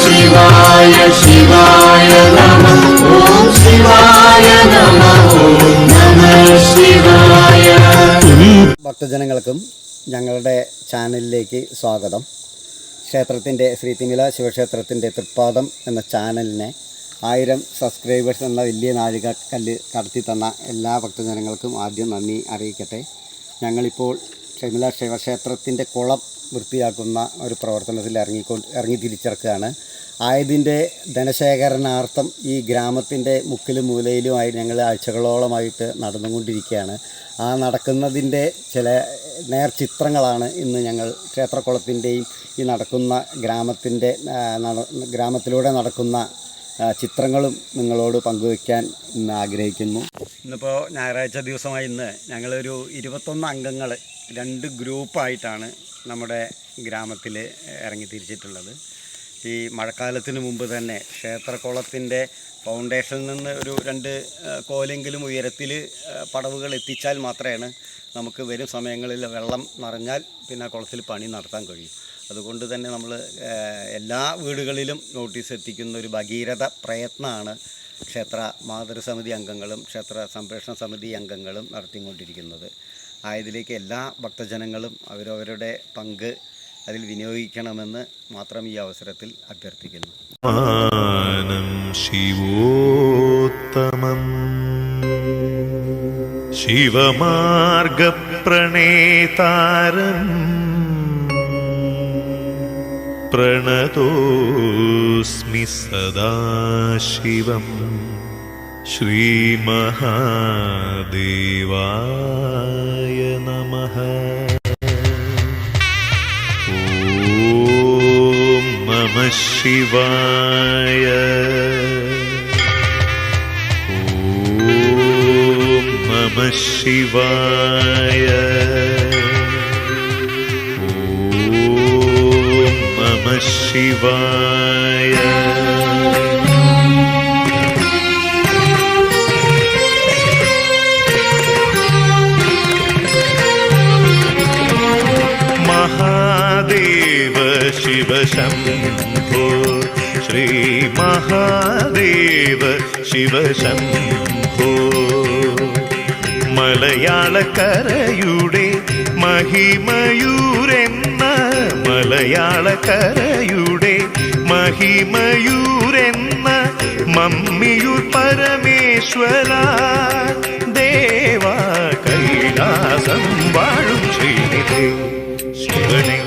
ശിവായ ഓം നമ ഭക്തജനങ്ങൾക്കും ഞങ്ങളുടെ ചാനലിലേക്ക് സ്വാഗതം. ക്ഷേത്രത്തിന്റെ ശ്രീ തിമില ശിവക്ഷേത്രത്തിന്റെ തൃപ്പാദം എന്ന ചാനലിനെ ആയിരം സബ്സ്ക്രൈബേഴ്സ് എന്ന വലിയ നാഴികക്കല്ല് കടത്തി തന്ന എല്ലാ ഭക്തജനങ്ങൾക്കും ആദ്യം നന്ദി അറിയിക്കട്ടെ. ഞങ്ങളിപ്പോൾ തിമില ശിവക്ഷേത്രത്തിന്റെ കുളം വൃത്തിയാക്കുന്ന ഒരു പ്രവർത്തനത്തിൽ ഇറങ്ങിക്കൊണ്ട് ഇറങ്ങി തിരിച്ചിറക്കുകയാണ്. ആയതിന്റെ ധനശേഖരണാർത്ഥം ഈ ഗ്രാമത്തിന്റെ മുക്കിലും മൂലയിലുമായി ഞങ്ങൾ ആഴ്ചകളോളമായിട്ട് നടന്നുകൊണ്ടിരിക്കുകയാണ്. ആ നടക്കുന്നതിന്റെ ചില നേർചിത്രങ്ങളാണ് ഇന്ന് ഞങ്ങൾ ക്ഷേത്രക്കുളത്തിന്റെയും ഈ നടക്കുന്ന ഗ്രാമത്തിന്റെ ഗ്രാമത്തിലൂടെ നടക്കുന്ന ചിത്രങ്ങളും നിങ്ങളോട് പങ്കുവയ്ക്കാൻ ഇന്ന് ആഗ്രഹിക്കുന്നു. ഇന്നിപ്പോൾ ഞായറാഴ്ച ദിവസമായി ഇന്ന് ഞങ്ങളൊരു ഇരുപത്തൊന്ന് അംഗങ്ങൾ രണ്ട് ഗ്രൂപ്പായിട്ടാണ് നമ്മുടെ ഗ്രാമത്തിൽ ഇറങ്ങി തിരിച്ചിട്ടുള്ളത് ഈ മഴക്കാലത്തിന് മുമ്പ് തന്നെ ക്ഷേത്രക്കുളത്തിന്റെ ഫൗണ്ടേഷനിൽ നിന്ന് ഒരു രണ്ട് കോലെങ്കിലും ഉയരത്തിൽ പടവുകൾ എത്തിച്ചാൽ മാത്രമാണ് നമുക്ക് വരും സമയങ്ങളിൽ വെള്ളം നിറഞ്ഞാൽ പിന്നെ കുളത്തിൽ പണി നടത്താൻ കഴിയും. അതുകൊണ്ട് തന്നെ നമ്മൾ എല്ലാ വീടുകളിലും നോട്ടീസ് എത്തിക്കുന്ന ഒരു ഭഗീരഥ പ്രയത്നമാണ് ക്ഷേത്ര മാതൃസമിതി അംഗങ്ങളും ക്ഷേത്ര സംരക്ഷണ സമിതി അംഗങ്ങളും നടത്തിക്കൊണ്ടിരിക്കുന്നത്. ആയതിലേക്ക് എല്ലാ ഭക്തജനങ്ങളും അവരവരുടെ പങ്ക് അതിൽ വിനിയോഗിക്കണമെന്ന് മാത്രം ഈ അവസരത്തിൽ അഭ്യർത്ഥിക്കുന്നു. ശിവോത്തമം. ശിവമാർഗപ്രണേതാരം. പ്രണതോസ്മി സദാശിവം. श्रीमहादेवाय नमः। ॐ मम शिवाय। ॐ मम शिवाय। ॐ मम शिवाय। ശിവശംഭോ ശ്രീ മഹാദേവ ശിവശംഭോ മലയാളക്കരയുടെ മഹിമയൂരെന്ന മലയാളക്കരയുടെ മഹിമയൂരെന്ന മമ്മിയൂർ പരമേശ്വര ദേവാ കൈലാസം വാഴും ശ്രീനിധി ശിവനെ.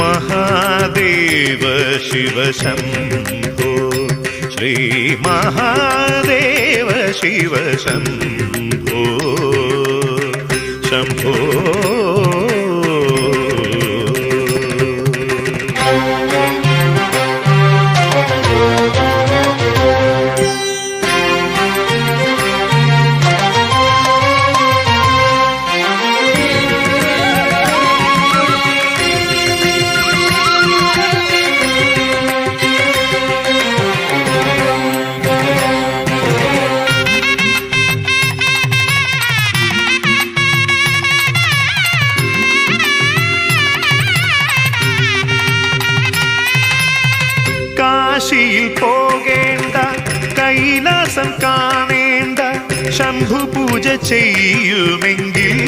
മഹാദേവ ശിവശംഭോ ശ്രീ മഹാദേവ ശിവശംഭോ കാശിയിൽ പോകേണ്ട കൈലാസം കാണേണ്ട ശംഭു പൂജ ചെയ്യുമെങ്കിൽ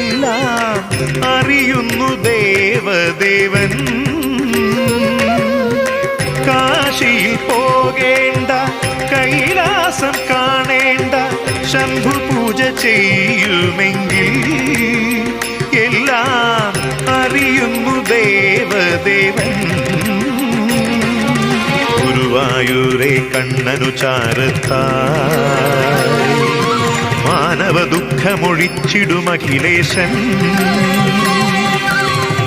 എല്ലാം അറിയുന്നു ദേവദേവൻ. കാശിയിൽ പോകേണ്ട കൈലാസം കാണേണ്ട ശംഭു പൂജ ചെയ്യുമെങ്കിൽ എല്ലാം അറിയുന്നു ദേവദേവൻ. കണ്ണനു ചാരത്തായി മാനവ ദുഃഖമൊഴിച്ചിടുമഖിലേശൻ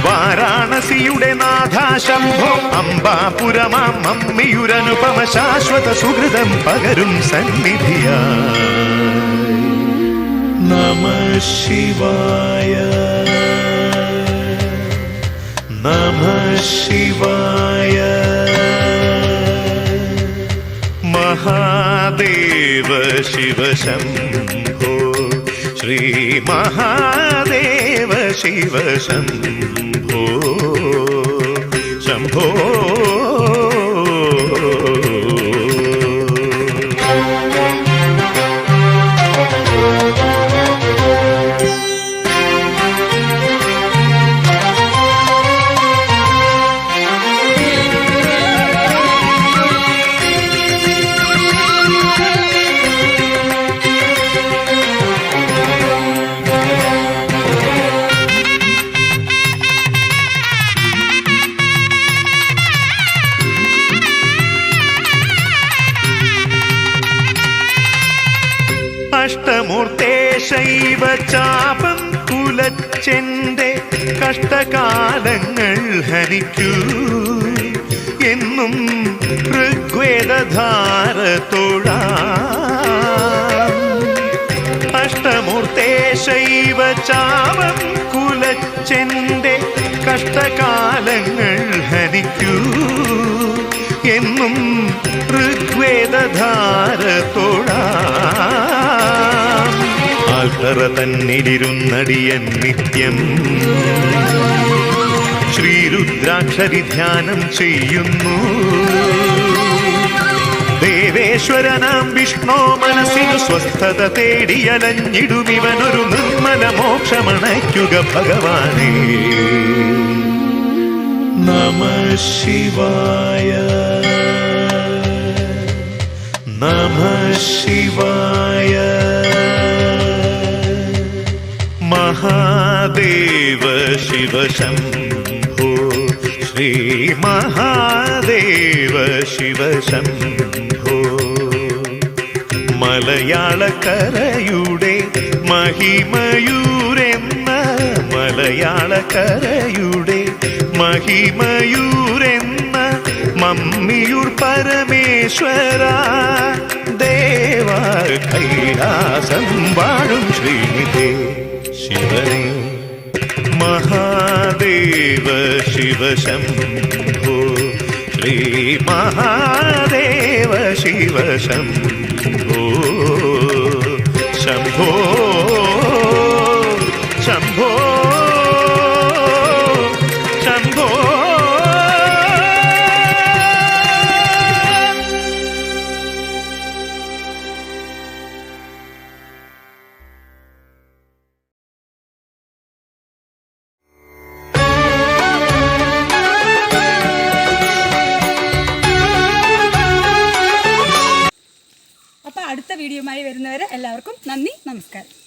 വാരാണസിയുടെ നാഥാശംഭോ. അംബാപുരമാം അമ്മിയുരനുപമ ശാശ്വത സുഹൃതം പകരും സന്നിധിയാ നമ ശിവായ. മഹാദേവ ശിവശംഭോ ശ്രീ മഹാദേവ ശിവശംഭോ ശംഭോ അഷ്ടമൂർത്തേശൈവ ചാപം കുലച്ചെന്റെ കഷ്ടകാലങ്ങൾ ഹരിക്കൂ. എന്നും ഋഗ്വേദധാര തൊഴാം അഷ്ടമൂർത്തേശൈവ ചാപം കുലച്ചെന്റെ കഷ്ടകാലങ്ങൾ ഹരിക്കൂ. എന്നും ഋഗ്വേദധാര ആൽത്തറ തന്നിലിരുന്നടിയൻ നിത്യം. ശ്രീരുദ്രാക്ഷരി ധ്യാനം ചെയ്യുന്നു. ദേവേശ്വരനാം വിഷ്ണോ മനസ്സിനു സ്വസ്ഥത തേടിയലഞ്ഞിടുമിവനൊരു നിർമ്മല മോക്ഷമണയ്ക്കുക ഭഗവാനേ. നമ ശിവായ. നമ ശിവായ. മഹാദേവ ശിവശംഭോ ശ്രീ മഹാദേവ ശിവശംഭോ മലയാളക്കരയുടെ മഹിമയൂരെന്ന മലയാളക്കരയുടെ മഹിമയൂരെന്ന മമ്മിയൂർ പരമേശ്വര. ദേവ കൈലാസം വാഴും ശ്രീനിധേ ശിവനേ മഹാദേവ ശിവശംഭോ ശ്രീ മഹാദേവ ശിവശംഭോ ശംഭോ. ശംഭോ ശംഭോ. നമസ്കാരം